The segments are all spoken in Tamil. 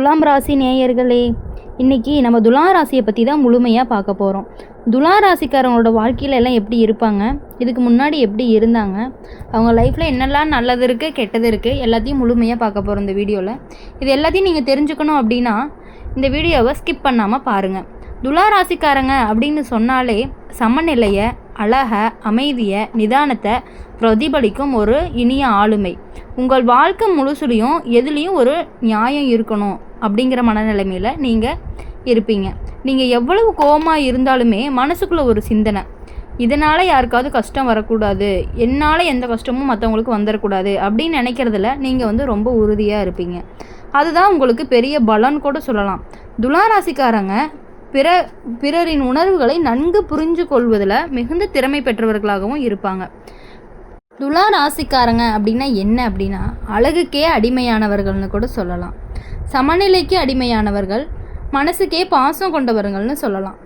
துலாம் ராசி நேயர்களே இன்னைக்கு நம்ம துலா ராசியை பற்றி தான் முழுமையாக பார்க்க போகிறோம் துலா ராசிக்காரங்களோட வாழ்க்கையில எல்லாம் எப்படி இருப்பாங்க? இதுக்கு முன்னாடி எப்படி இருந்தாங்க? அவங்க லைஃப்பில் என்னெல்லாம் நல்லது இருக்குது கெட்டது இருக்குது எல்லாத்தையும் முழுமையாக பார்க்க போகிறோம் இந்த வீடியோவில் இது எல்லாத்தையும் நீங்கள் தெரிஞ்சுக்கணும் அப்படின்னா இந்த வீடியோவை ஸ்கிப் பண்ணாமல் பாருங்கள் துலா ராசிக்காரங்க அப்படின்னு சொன்னாலே சமநிலையை அழகை அமைதியை நிதானத்தை பிரதிபலிக்கும் ஒரு இனிய ஆளுமை. உங்கள் வாழ்க்கை முழுசுலையும் எதுலேயும் ஒரு நியாயம் இருக்கணும் அப்படிங்கிற மனநிலைமையில் நீங்கள் இருப்பீங்க. நீங்கள் எவ்வளவு கோபமாக இருந்தாலுமே மனசுக்குள்ளே ஒரு சிந்தனை. இதனால் யாருக்காவது கஷ்டம் வரக்கூடாது. என்னால் எந்த கஷ்டமும் மற்றவங்களுக்கு வந்துடக்கூடாது அப்படின்னு நினைக்கிறதுல நீங்கள் வந்து ரொம்ப உறுதியாக இருப்பீங்க. அதுதான் உங்களுக்கு பெரிய பலன் கூட சொல்லலாம். துளாராசிக்காரங்க பிற பிறரின் உணர்வுகளை நன்கு புரிஞ்சு கொள்வதில் மிகுந்த திறமை பெற்றவர்களாகவும் இருப்பாங்க. துலா ராசிக்காரங்க அப்படின்னா என்ன அப்படின்னா அழகுக்கே அடிமையானவர்கள்னு கூட சொல்லலாம். சமநிலைக்கு அடிமையானவர்கள் மனசுக்கே பாசம் கொண்டவர்கள்னு சொல்லலாம்.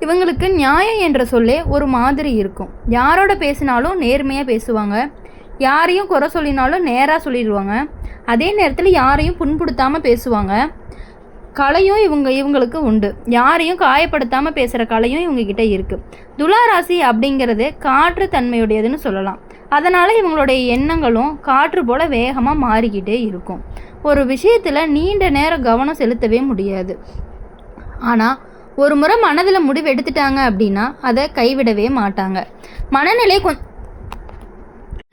இவங்களுக்கு நியாயம் என்ற சொல்லே ஒரு மாதிரி இருக்கும். யாரோட பேசினாலும் நேர்மையாக பேசுவாங்க. யாரையும் குறை சொல்லினாலும் நேராக சொல்லிடுவாங்க. அதே நேரத்தில் யாரையும் புண்படுத்தாமல் பேசுவாங்க. கலையும் இவங்க இவங்களுக்கு உண்டு. யாரையும் காயப்படுத்தாமல் பேசுகிற கலையும் இவங்ககிட்ட இருக்குது துலா ராசி அப்படிங்கிறது காற்று தன்மையுடையதுன்னு சொல்லலாம். அதனால் இவங்களுடைய எண்ணங்களும் காற்று போல் வேகமாக மாறிக்கிட்டே இருக்கும். ஒரு விஷயத்தில் நீண்ட நேரம் கவனம் செலுத்தவே முடியாது. ஆனால் ஒரு முறை மனதில் முடிவு எடுத்துட்டாங்க அப்படின்னா அதை கைவிடவே மாட்டாங்க. மனநிலை கொஞ்சம்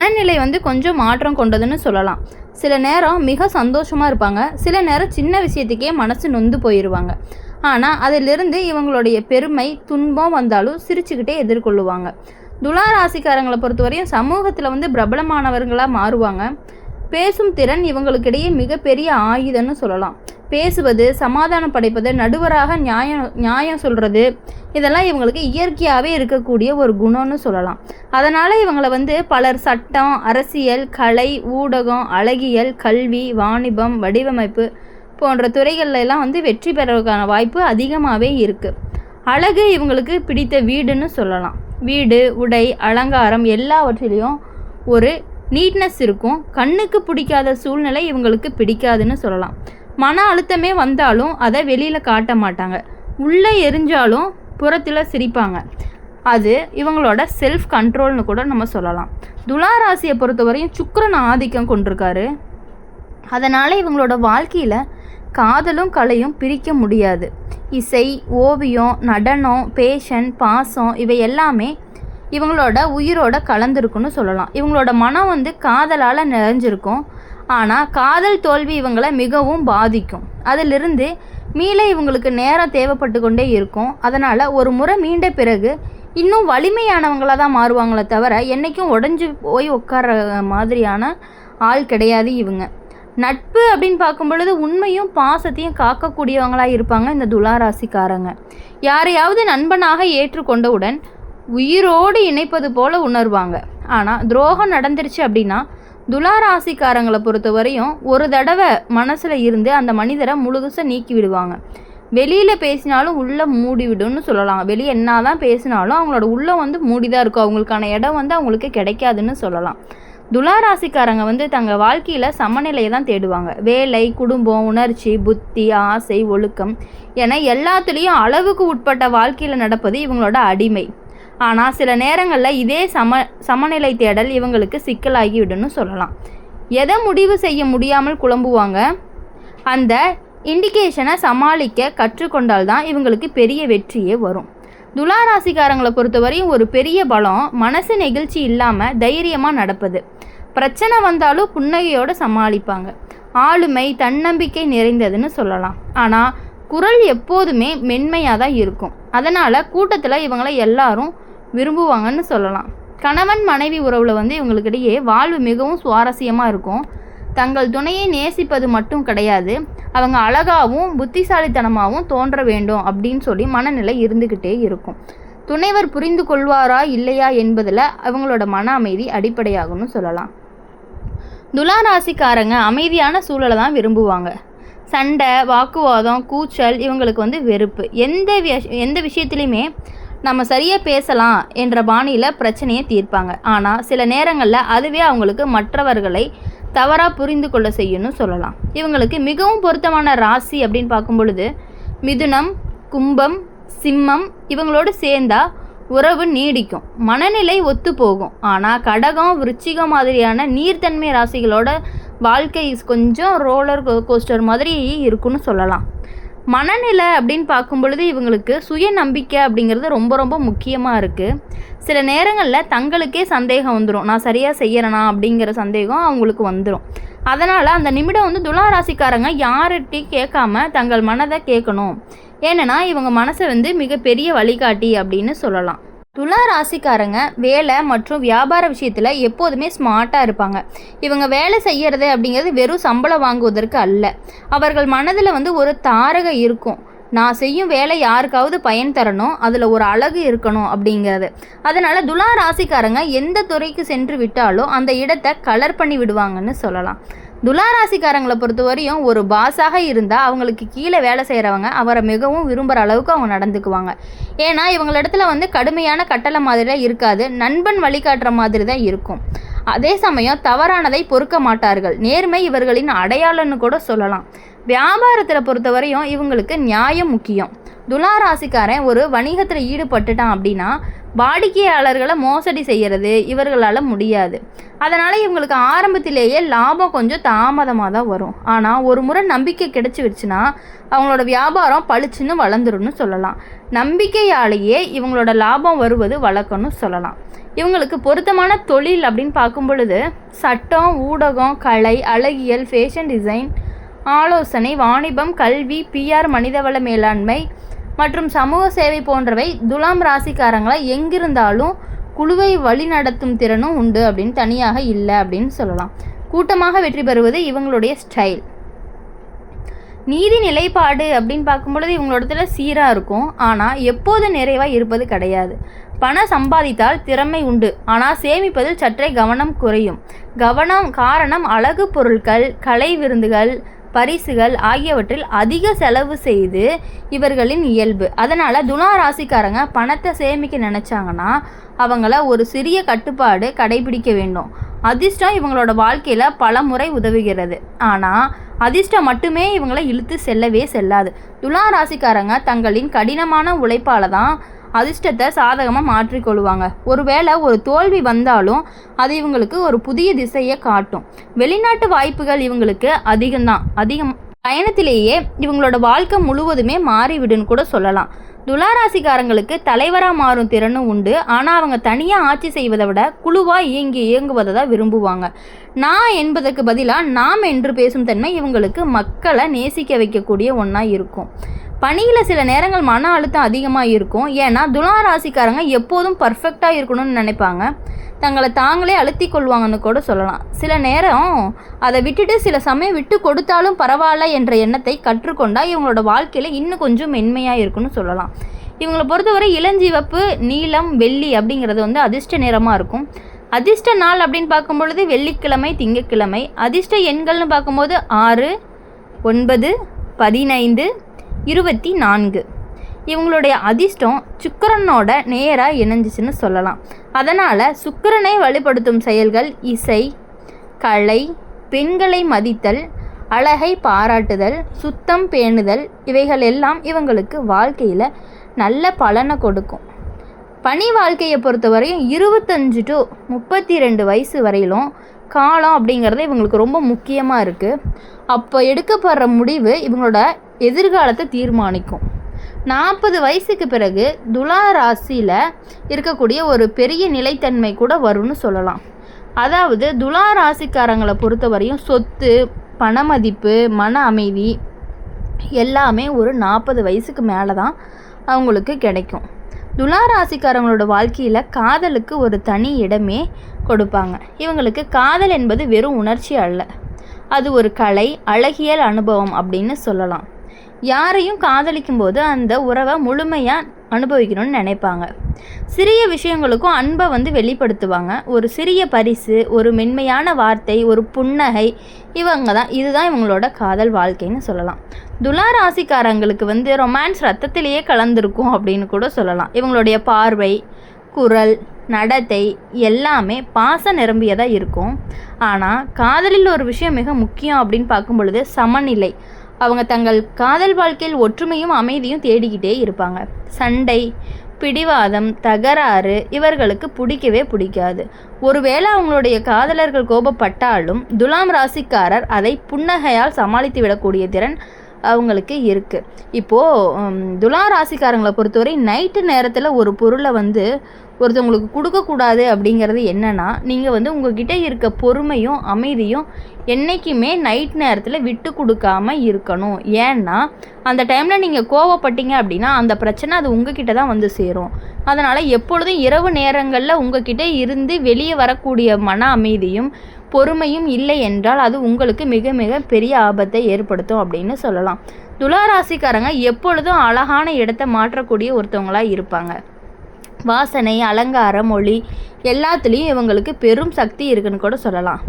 மனநிலை வந்து கொஞ்சம் மாற்றம் கொண்டதுன்னு சொல்லலாம். சில நேரம் மிக சந்தோஷமாக இருப்பாங்க. சில நேரம் சின்ன விஷயத்துக்கே மனசு நொந்து போயிடுவாங்க ஆனால் அதிலிருந்து இவங்களுடைய பெருமை துன்பம் வந்தாலும் சிரிச்சுக்கிட்டே எதிர்கொள்ளுவாங்க. துலா ராசிக்காரங்களை பொறுத்தவரையும் சமூகத்தில் வந்து பிரபலமானவர்களாக மாறுவாங்க. பேசும் திறன் இவங்களுக்கிடையே மிகப்பெரிய ஆயுதம்னு சொல்லலாம். பேசுவது சமாதானம் படைப்பது நடுவராக நியாயம் நியாயம் சொல்கிறது இதெல்லாம் இவங்களுக்கு இயற்கையாகவே இருக்கக்கூடிய ஒரு குணம்னு சொல்லலாம். அதனால் இவங்களை வந்து பலர் சட்டம் அரசியல் கலை ஊடகம் அழகியல் கல்வி வாணிபம் வடிவமைப்பு போன்ற துறைகளில் எல்லாம் வந்து வெற்றி பெறதுக்கான வாய்ப்பு அதிகமாகவே இருக்குது அழகு இவங்களுக்கு பிடித்த வீடுன்னு சொல்லலாம். வீடு உடை அலங்காரம் எல்லாவற்றிலையும் ஒரு நீட்னஸ் இருக்கும். கண்ணுக்கு பிடிக்காத சூழ்நிலை இவங்களுக்கு பிடிக்காதுன்னு சொல்லலாம். மன அழுத்தமே வந்தாலும் அதை வெளியில் காட்ட மாட்டாங்க. உள்ளே எரிஞ்சாலும் புறத்தில் சிரிப்பாங்க. அது இவங்களோட செல்ஃப் கண்ட்ரோல்னு கூட நம்ம சொல்லலாம். துலா ராசியை பொறுத்தவரையும் சுக்கரன் ஆதிக்கம் கொண்டிருக்காரு. அதனால் இவங்களோட வாழ்க்கையில் காதலும் கலையும் பிரிக்க முடியாது. இசை ஓவியம் நடனம் பேஷன் பாசம் இவை எல்லாமே இவங்களோட உயிரோட கலந்துருக்குன்னு சொல்லலாம். இவங்களோட மனம் வந்து காதலால் நிறைஞ்சிருக்கும். ஆனால் காதல் தோல்வி இவங்களை மிகவும் பாதிக்கும். அதிலிருந்து மீள இவங்களுக்கு நேரம் தேவைப்பட்டு கொண்டே இருக்கும். அதனால் ஒரு முறை மீண்ட பிறகு இன்னும் வலிமையானவங்களாக தான் மாறுவாங்களே தவிர என்றைக்கும் உடஞ்சி போய் உட்கார மாதிரியான ஆள் கிடையாது இவங்க. நட்பு அப்படின்னு பார்க்கும் பொழுது உண்மையும் பாசத்தையும் காக்கக்கூடியவங்களாக இருப்பாங்க இந்த துலா ராசிக்காரங்க யாரையாவது நண்பனாக ஏற்றுக்கொண்டவுடன் உயிரோடு இணைப்பது போல உணர்வாங்க. ஆனால் துரோகம் நடந்துருச்சு அப்படின்னா துலா ராசிக்காரங்களை பொறுத்த வரையும் ஒரு தடவை மனசில் இருந்து அந்த மனிதரை முழுகுச நீக்கி விடுவாங்க. வெளியில் பேசினாலும் உள்ளே மூடி விடும்னு சொல்லலாம். வெளியே என்ன தான் பேசினாலும் அவங்களோட உள்ளே வந்து மூடி தான் இருக்கும். அவங்களுக்கான இடம் வந்து அவங்களுக்கு கிடைக்காதுன்னு சொல்லலாம். துலா ராசிக்காரங்க வந்து தங்கள் வாழ்க்கையில் சமநிலையை தான் தேடுவாங்க. வேலை குடும்பம் உணர்ச்சி புத்தி ஆசை ஒழுக்கம் என எல்லாத்துலேயும் அளவுக்கு உட்பட்ட வாழ்க்கையில் நடப்பது இவங்களோட அடிமை. ஆனால் சில நேரங்களில் இதே சம சமநிலை தேடல் இவங்களுக்கு சிக்கலாகி விடுன்னு சொல்லலாம். எதை முடிவு செய்ய முடியாமல் குழம்புவாங்க? அந்த இண்டிகேஷனை சமாளிக்க கற்றுக்கொண்டால்தான் இவங்களுக்கு பெரிய வெற்றியே வரும். துலா ராசிக்காரங்களை பொறுத்தவரையும் ஒரு பெரிய பலம் மனசு நெகிழ்ச்சி இல்லாமல் தைரியமாக நடப்பது. பிரச்சனை வந்தாலும் புன்னகையோடு சமாளிப்பாங்க. ஆளுமை தன்னம்பிக்கை நிறைந்ததுன்னு சொல்லலாம். ஆனால் குரல் எப்போதுமே மென்மையாக தான் இருக்கும். அதனால் கூட்டத்தில் இவங்களை எல்லாரும் விரும்புவாங்கன்னு சொல்லலாம். கணவன் மனைவி உறவில் வந்து இவங்களுக்கிடையே வாழ்வு மிகவும் சுவாரஸ்யமாக இருக்கும். தங்கள் துணையை நேசிப்பது மட்டும் கிடையாது. அவங்க அழகாகவும் புத்திசாலித்தனமாகவும் தோன்ற வேண்டும் அப்படின்னு சொல்லி மனநிலை இருந்துக்கிட்டே இருக்கும். துணைவர் புரிந்து கொள்வாரா இல்லையா என்பதில் அவங்களோட மன அமைதி அடிப்படையாகும்னு சொல்லலாம். துலா ராசிக்காரங்க அமைதியான சூழலை தான் விரும்புவாங்க. சண்டை வாக்குவாதம் கூச்சல் இவங்களுக்கு வந்து வெறுப்பு. எந்த விஷ எந்த விஷயத்துலையுமே நம்ம சரியாக பேசலாம் என்ற பாணியில் பிரச்சனையை தீர்ப்பாங்க. ஆனால் சில நேரங்களில் அதுவே அவங்களுக்கு மற்றவர்களை தவறாக புரிந்து கொள்ள செய்யணும்னு சொல்லலாம். இவங்களுக்கு மிகவும் பொருத்தமான ராசி அப்படின்னு பார்க்கும் பொழுது மிதுனம் கும்பம் சிம்மம் இவங்களோடு சேர்ந்தா உறவு நீடிக்கும். மனநிலை ஒத்து போகும். ஆனால் கடகம் விருச்சிகம் மாதிரியான நீர்த்தன்மை ராசிகளோட வாழ்க்கை கொஞ்சம் ரோலர் கோஸ்டர் மாதிரி இருக்குன்னு சொல்லலாம். மனநிலை அப்படின்னு பார்க்கும் பொழுது இவங்களுக்கு சுய நம்பிக்கை அப்படிங்கிறது ரொம்ப ரொம்ப முக்கியமாக இருக்குது சில நேரங்களில் தங்களுக்கே சந்தேகம் வந்துடும் நான் சரியாக செய்யறேனா அப்படிங்கிற சந்தேகம் அவங்களுக்கு வந்துடும் அதனால் அந்த நிமிடம் வந்து துலா ராசிக்காரங்க யார்கிட்டையும் கேட்காம தங்கள் மனதை கேட்கணும். ஏன்னா இவங்க மனசை வந்து மிகப்பெரிய வழிகாட்டி அப்படின்னு சொல்லலாம். துலா ராசிக்காரங்க வேலை மற்றும் வியாபார விஷயத்தில் எப்போதுமே ஸ்மார்ட்டாக இருப்பாங்க. இவங்க வேலை செய்கிறது அப்படிங்கிறது வெறும் சம்பளம் வாங்குவதற்கு அல்ல. அவர்கள் மனதில் வந்து ஒரு தாரகம் இருக்கும். நான் செய்யும் வேலை யாருக்காவது பயன் தரணும் அதில் ஒரு அழகு இருக்கணும் அப்படிங்கிறது. அதனால் துலா ராசிக்காரங்க எந்த துறைக்கு சென்று விட்டாலும் அந்த இடத்த கலர் பண்ணி விடுவாங்கன்னு சொல்லலாம். துலா ராசிக்காரங்களை பொறுத்தவரையும் ஒரு பாஸாக இருந்தால் அவங்களுக்கு கீழே வேலை செய்கிறவங்க அவரை மிகவும் விரும்புகிற அளவுக்கு அவங்க நடந்துக்குவாங்க. ஏன்னா இவங்களிடத்துல வந்து கடுமையான கட்டளை மாதிரிலாம் இருக்காது. நண்பன் வழிகாட்டுற மாதிரி தான் இருக்கும். அதே சமயம் தவறானதை பொறுக்க மாட்டார்கள். நேர்மை இவர்களின் அடையாளம்னு கூட சொல்லலாம். வியாபாரத்தில் பொறுத்தவரையும் இவங்களுக்கு நியாயம் முக்கியம். துலா ராசிக்காரன் ஒரு வணிகத்தில் ஈடுபட்டுட்டான் அப்படின்னா வாடிக்கையாளர்களை மோசடி செய்கிறது இவர்களால் முடியாது. அதனால் இவங்களுக்கு ஆரம்பத்திலேயே லாபம் கொஞ்சம் தாமதமாக தான் வரும். ஆனால் ஒரு முறை நம்பிக்கை கிடைச்சிருச்சுன்னா அவங்களோட வியாபாரம் பளிச்சுன்னு வளர்ந்துருன்னு சொல்லலாம். நம்பிக்கையாலேயே இவங்களோட லாபம் வருவது வழக்கம்னு சொல்லலாம். இவங்களுக்கு பொருத்தமான தொழில் அப்படின்னு பார்க்கும் பொழுது சட்டம் ஊடகம் கலை அழகியல் ஃபேஷன் டிசைன் ஆலோசனை வாணிபம் கல்வி பிஆர் மனிதவள மேலாண்மை மற்றும் சமூக சேவை போன்றவை துலாம் ராசிக்காரங்களை எங்கிருந்தாலும் குழுவை வழிநடத்தும் திறனும் உண்டு அப்படின்னு தனியாக இல்லை அப்படின்னு சொல்லலாம். கூட்டமாக வெற்றி பெறுவது இவங்களுடைய ஸ்டைல் நீதி நிலைப்பாடு அப்படின்னு பார்க்கும்பொழுது இவங்களோடத்துல சீராக இருக்கும். ஆனால் எப்போது நிறைவாக இருப்பது கிடையாது. பணம் சம்பாதித்தால் திறமை உண்டு. ஆனால் சேமிப்பதில் சற்றே கவனம் குறையும். கவனம் காரணம் அழகு பொருட்கள் கலை விருந்துகள் பரிசுகள் ஆகியவற்றில் அதிக செலவு செய்து இவர்களின் இயல்பு. அதனால் துலா ராசிக்காரங்க பணத்தை சேமிக்க நினச்சாங்கன்னா அவங்கள ஒரு சிறிய கட்டுப்பாடு கடைபிடிக்க வேண்டும். அதிர்ஷ்டம் இவங்களோட வாழ்க்கையில் பல முறை உதவுகிறது. ஆனால் அதிர்ஷ்டம் மட்டுமே இவங்களை இழுத்து செல்லவே செல்லாது. துலா ராசிக்காரங்க தங்களின் கடினமான உழைப்பால் தான் அதிர்ஷ்டத்தை சாதகமாக மாற்றிக்கொள்வாங்க ஒருவேளை ஒரு தோல்வி வந்தாலும் அது இவங்களுக்கு ஒரு புதிய திசையை காட்டும். வெளிநாட்டு வாய்ப்புகள் இவங்களுக்கு அதிகம்தான். அதிகம் பயணத்திலேயே இவங்களோட வாழ்க்கை முழுவதுமே மாறிவிடுன்னு கூட சொல்லலாம். துளாராசிக்காரங்களுக்கு தலைவராக மாறும் திறனும் உண்டு. ஆனால் அவங்க தனியாக ஆட்சி செய்வதை விட குழுவாக இயங்கி இயங்குவதை தான் விரும்புவாங்க. நான் என்பதற்கு பதிலாக நாம் என்று பேசும் தன்மை இவங்களுக்கு மக்களை நேசிக்க வைக்கக்கூடிய ஒன்றா இருக்கும். பணியில் சில நேரங்கள் மன அழுத்தம் அதிகமாக இருக்கும். ஏன்னா துலா ராசிக்காரங்க எப்போதும் பர்ஃபெக்டாக இருக்கணும்னு நினைப்பாங்க. தங்களை தாங்களே அழுத்தி கொள்வாங்கன்னு கூட சொல்லலாம். சில நேரம் அதை விட்டுட்டு சில சமயம் விட்டு கொடுத்தாலும் பரவாயில்ல என்ற எண்ணத்தை கற்றுக்கொண்டால் இவங்களோட வாழ்க்கையில் இன்னும் கொஞ்சம் மென்மையாக இருக்குன்னு சொல்லலாம். இவங்களை பொறுத்தவரை இளஞ்சிவப்பு நீலம் வெள்ளி அப்படிங்கிறது வந்து அதிர்ஷ்ட நிறமாக இருக்கும். அதிர்ஷ்ட நாள் அப்படின்னு பார்க்கும் பொழுது வெள்ளிக்கிழமை திங்கக்கிழமை. அதிர்ஷ்ட எண்கள்னு பார்க்கும்போது ஆறு ஒன்பது பதினைந்து இருபத்தி நான்கு. இவங்களுடைய அதிர்ஷ்டம் சுக்கரனோட நேராக இணைஞ்சிச்சுன்னு சொல்லலாம். அதனால் சுக்கரனை வழிபடுத்தும் செயல்கள் இசை கலை பெண்களை மதித்தல் அழகை பாராட்டுதல் சுத்தம் பேணுதல் இவைகள் எல்லாம் இவங்களுக்கு வாழ்க்கையில் நல்ல பலனை கொடுக்கும். பணி வாழ்க்கையை பொறுத்தவரையும் இருபத்தஞ்சு டு முப்பத்தி ரெண்டு வயசு வரையிலும் காலம் அப்படிங்கிறது இவங்களுக்கு ரொம்ப முக்கியமாக இருக்குது அப்போ எடுக்கப்படுற முடிவு இவங்களோட எதிர்காலத்தை தீர்மானிக்கும். நாற்பது வயசுக்கு பிறகு துலா ராசியில் இருக்கக்கூடிய ஒரு பெரிய நிலைத்தன்மை கூட வரும்னு சொல்லலாம். அதாவது துலா ராசிக்காரங்களை பொறுத்தவரையும் சொத்து பணமதிப்பு மன அமைதி எல்லாமே ஒரு நாற்பது வயசுக்கு மேலே தான் அவங்களுக்கு கிடைக்கும். துலா ராசிக்காரங்களோட வாழ்க்கையில் காதலுக்கு ஒரு தனி இடமே கொடுப்பாங்க. இவங்களுக்கு காதல் என்பது வெறும் உணர்ச்சி அல்ல. அது ஒரு கலை அழகியல் அனுபவம் அப்படின்னு சொல்லலாம். யாரையும் காதலிக்கும் போது அந்த உறவை முழுமையாக அனுபவிக்கணும்னு நினைப்பாங்க. சிறிய விஷயங்களுக்கும் அன்பை வந்து வெளிப்படுத்துவாங்க. ஒரு சிறிய பரிசு ஒரு மென்மையான வார்த்தை ஒரு புன்னகை இவங்க தான் இதுதான் இவங்களோட காதல் வாழ்க்கைன்னு சொல்லலாம். துலா ராசிக்காரங்களுக்கு வந்து ரொமான்ஸ் ரத்தத்திலேயே கலந்துருக்கும் அப்படின்னு கூட சொல்லலாம். இவங்களுடைய பார்வை குரல் நடத்தை எல்லாமே பாசம் நிரம்பியதாக இருக்கும். ஆனால் காதலில் ஒரு விஷயம் மிக முக்கியம் அப்படின்னு பார்க்கும் பொழுது சமநிலை. அவங்க தங்கள் காதல் வாழ்க்கையில் ஒற்றுமையும் அமைதியும் தேடிக்கிட்டே இருப்பாங்க. சண்டை பிடிவாதம் தகராறு இவர்களுக்கு பிடிக்கவே பிடிக்காது. ஒருவேளை அவங்களுடைய காதலர்கள் கோபப்பட்டாலும் துலாம் ராசிக்காரர் அதை புன்னகையால் சமாளித்து விடக்கூடிய திறன் அவங்களுக்கு இருக்குது இப்போது துலா ராசிக்காரங்களை பொறுத்தவரை நைட்டு நேரத்தில் ஒரு பொருளை வந்து ஒருத்தவங்களுக்கு கொடுக்கக்கூடாது அப்படிங்கிறது என்னென்னா நீங்கள் வந்து உங்ககிட்ட இருக்க பொறுமையும் அமைதியும் என்றைக்குமே நைட் நேரத்தில் விட்டு கொடுக்காம இருக்கணும். ஏன்னா அந்த டைமில் நீங்கள் கோவப்பட்டீங்க அப்படின்னா அந்த பிரச்சனை அது உங்ககிட்ட தான் வந்து சேரும். அதனால் எப்பொழுதும் இரவு நேரங்களில் உங்ககிட்ட இருந்து வெளியே வரக்கூடிய மன அமைதியும் பொறுமையும் இல்லை என்றால் அது உங்களுக்கு மிக மிக பெரிய ஆபத்தை ஏற்படுத்தும் அப்படின்னு சொல்லலாம். துளாராசிக்காரங்க எப்பொழுதும் அழகான இடத்தை மாற்றக்கூடிய ஒருத்தவங்களாக இருப்பாங்க. வாசனை அலங்கார மொழி எல்லாத்துலேயும் இவங்களுக்கு பெரும் சக்தி இருக்குன்னு கூட சொல்லலாம்.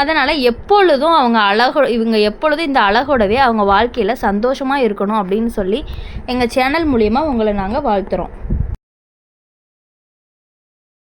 அதனால் எப்பொழுதும் அவங்க அழகோ இவங்க எப்பொழுதும் இந்த அழகோடவே அவங்க வாழ்க்கையில் சந்தோஷமாக இருக்கணும் அப்படின்னு சொல்லி எங்கள் சேனல் மூலியமாக உங்களை நாங்கள் வாழ்த்துறோம்.